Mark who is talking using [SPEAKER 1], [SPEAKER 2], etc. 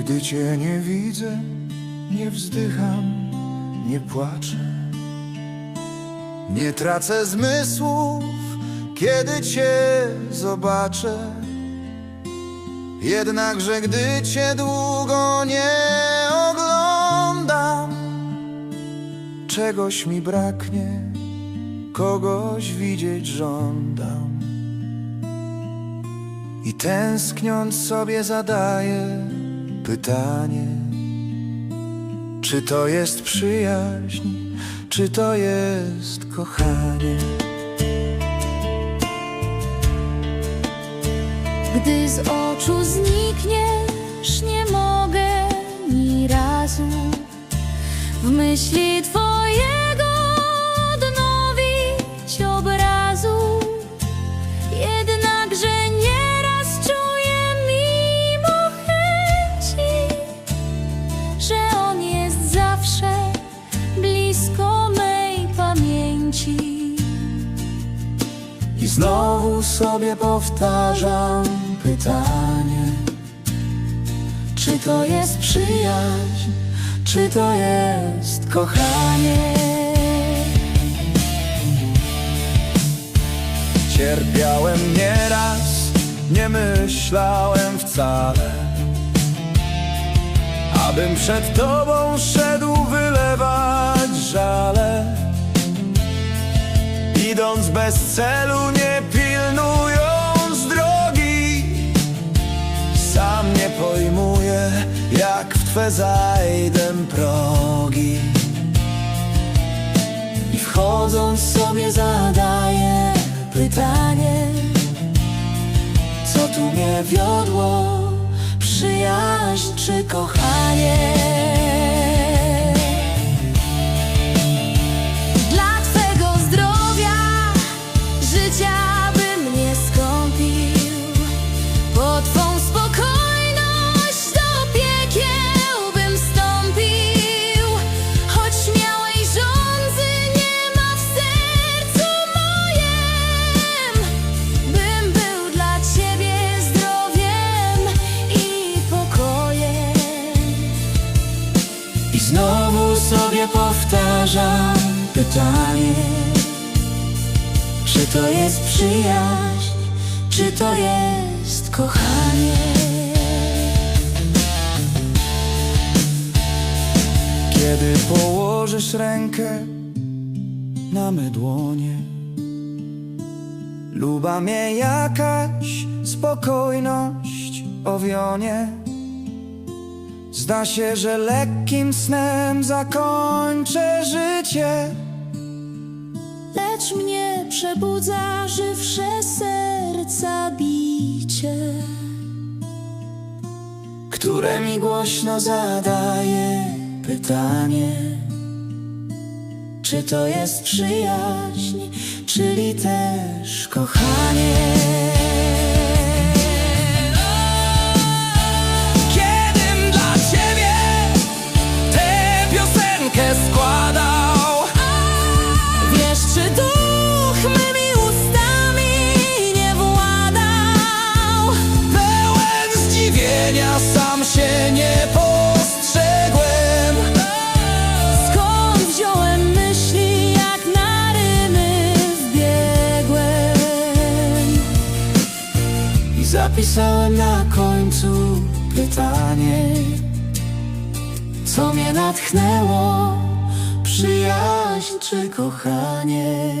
[SPEAKER 1] Gdy cię nie widzę, nie wzdycham, nie płaczę. Nie tracę zmysłów, kiedy cię zobaczę. Jednakże gdy cię długo nie oglądam, czegoś mi braknie, kogoś widzieć żądam. I tęskniąc sobie zadaję pytanie, czy to jest przyjaźń, czy to jest kochanie.
[SPEAKER 2] Gdy z oczu znikniesz, nie mogę ni razu w myśli Twojego
[SPEAKER 1] znowu sobie powtarzam pytanie, czy to jest przyjaźń, czy to jest kochanie. Cierpiałem nieraz, nie myślałem wcale, abym przed tobą szedł wylewać żale. Idąc bez celu, nie pilnując drogi. Sam nie pojmuję, jak w Twe zajdę progi. I wchodząc sobie zadaję pytanie Co tu mnie wiodło, przyjaźń czy kochanie?
[SPEAKER 2] Życia bym nie skąpił. Po Twą spokojność do piekieł bym wstąpił Choć miałej żądzy nie ma w sercu mojem Bym był dla Ciebie zdrowiem i pokojem.
[SPEAKER 1] I znowu sobie powtarzam pytanie to jest przyjaźń, czy to jest kochanie? Kiedy położysz rękę na me dłonie Luba mnie jakaś spokojność owionie. Zda się, że lekkim snem zakończę życie
[SPEAKER 2] Lecz mnie przebudza żywsze serca bicie
[SPEAKER 1] Które mi głośno zadaje pytanie. Czy to jest przyjaźń, czyli też kochanie zdziwienia sam się nie postrzegłem.
[SPEAKER 2] Skąd wziąłem myśli, jak na rymy wbiegłem?
[SPEAKER 1] I zapisałem na końcu pytanie Co mnie natchnęło? Przyjaźń czy kochanie